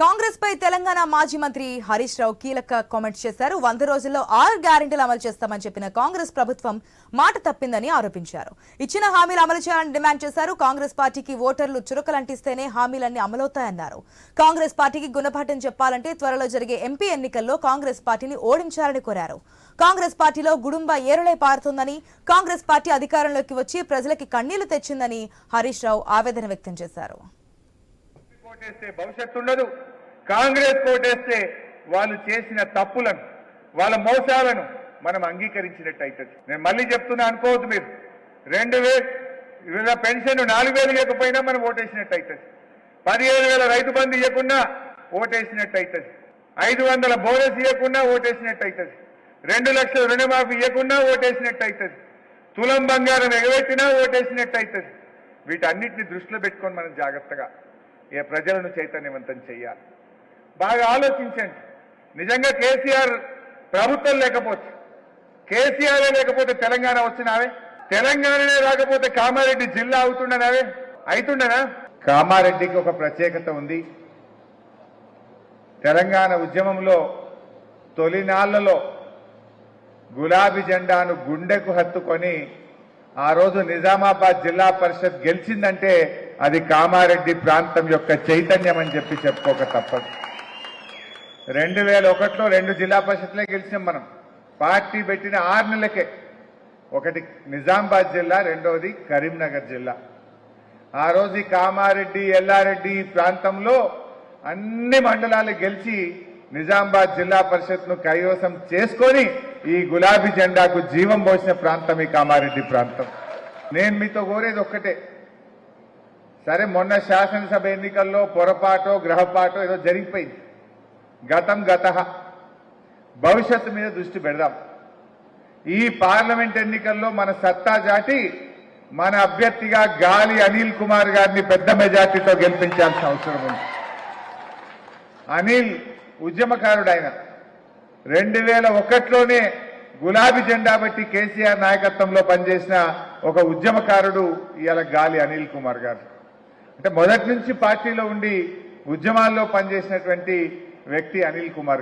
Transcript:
కాంగ్రెస్ పై తెలంగాణ మాజీ మంత్రి హరీష్ రావు కీలక కామెంట్స్ చేశారు. వంద రోజుల్లో ఆరు గ్యారెంటీలు అమలు చేస్తామని చెప్పిన కాంగ్రెస్ ప్రభుత్వం మాట తప్పిందని ఆరోపించారు. ఇచ్చిన హామీలు అమలు చేయాలని డిమాండ్ చేశారు. కాంగ్రెస్ పార్టీకి ఓటర్లు చురకలంటిస్తేనే హామీలన్నీ అమలవుతాయన్నారు. కాంగ్రెస్ పార్టీకి గుణపాఠం చెప్పాలంటే త్వరలో జరిగే ఎంపీ ఎన్నికల్లో కాంగ్రెస్ పార్టీని ఓడించాలని కోరారు. కాంగ్రెస్ పార్టీలో గుడుంబ ఏరులై పారుతుందని కాంగ్రెస్ పార్టీ అధికారంలోకి వచ్చి ప్రజలకి కన్నీళ్ళు తెచ్చిందని హరీష్ రావు ఆవేదన వ్యక్తం చేశారు. కోటేస్తే భవిష్యత్తు ఉండదు. కాంగ్రెస్ కోటేస్తే వాళ్ళు చేసిన తప్పులను వాళ్ళ మోసాలను మనం అంగీకరించినట్టు అవుతుంది నేను మళ్ళీ చెప్తున్నా అనుకోవద్దు మీరు. రెండు వేల పెన్షన్ నాలుగు వేలు ఇవ్వకపోయినా మనం ఓటేసినట్టు అవుతుంది పదిహేను వేల రైతు బంధు ఇవ్వకుండా ఓటేసినట్టు అవుతుంది ఐదు వందల బోనస్ ఇవ్వకుండా ఓటేసినట్టు అవుతుంది రెండు లక్షల రుణమాఫీ ఇవ్వకుండా ఓటేసినట్టు అవుతుంది తులం బంగారం ఎగబెట్టినా ఓటేసినట్టు అవుతుంది వీటన్నిటిని దృష్టిలో పెట్టుకొని మనం జాగ్రత్తగా ఏ ప్రజలను చైతన్యవంతం చేయాలి. బాగా ఆలోచించండి. నిజంగా కేసీఆర్ ప్రభుత్వం లేకపోతే కేసీఆర్ లేకపోతే తెలంగాణ వచ్చినావే? తెలంగాణనే రాకపోతే కామారెడ్డి జిల్లా అవుతుండనావే? అవుతుండనా కామారెడ్డికి ఒక ప్రత్యేకత ఉంది. తెలంగాణ ఉద్యమంలో తొలినాళ్ళలో గులాబీ జెండాను గుండెకు హత్తుకొని ఆ రోజు నిజామాబాద్ జిల్లా పరిషత్ గెలిచిందంటే అది కామారెడ్డి ప్రాంతం యొక్క చైతన్యం అని చెప్పి చెప్పుకోక తప్పదు. రెండు వేల ఒకటిలో రెండు జిల్లా పరిషత్లే గెలిచాం మనం. పార్టీ పెట్టిన ఆరు నెలలకే. ఒకటి నిజామాబాద్ జిల్లా రెండవది కరీంనగర్ జిల్లా. ఆ రోజు ఈ కామారెడ్డి ఎల్లారెడ్డి ప్రాంతంలో అన్ని మండలాలు గెలిచి నిజామాబాద్ జిల్లా పరిషత్ను కైవసం చేసుకొని ఈ గులాబీ జెండాకు జీవం పోసిన ప్రాంతం ఈ కామారెడ్డి ప్రాంతం. నేను మీతో కోరేది ఒక్కటే. సరే మొన్న శాసనసభ ఎన్నికల్లో పొరపాటో గ్రహపాటో ఏదో జరిగిపోయింది. గతం గత. భవిష్యత్తు మీద దృష్టి పెడదాం. ఈ పార్లమెంట్ ఎన్నికల్లో మన సత్తా జాటి మన అభ్యర్థిగా గాలి అనిల్ కుమార్ గారిని పెద్ద మెజార్టీతో గెలిపించాల్సిన అవసరం ఉంది. అనిల్ ఉద్యమకారుడు ఆయన రెండు వేల ఒకటిలోనే గులాబీ జెండా బట్టి కేసీఆర్ నాయకత్వంలో పనిచేసిన ఒక ఉద్యమకారుడు ఇవాళ గాలి అనిల్ కుమార్ గారు. అంటే మొదటి నుంచి పార్టీలో ఉండి ఉద్యమాల్లో పనిచేసినటువంటి వ్యక్తి అనిల్ కుమార్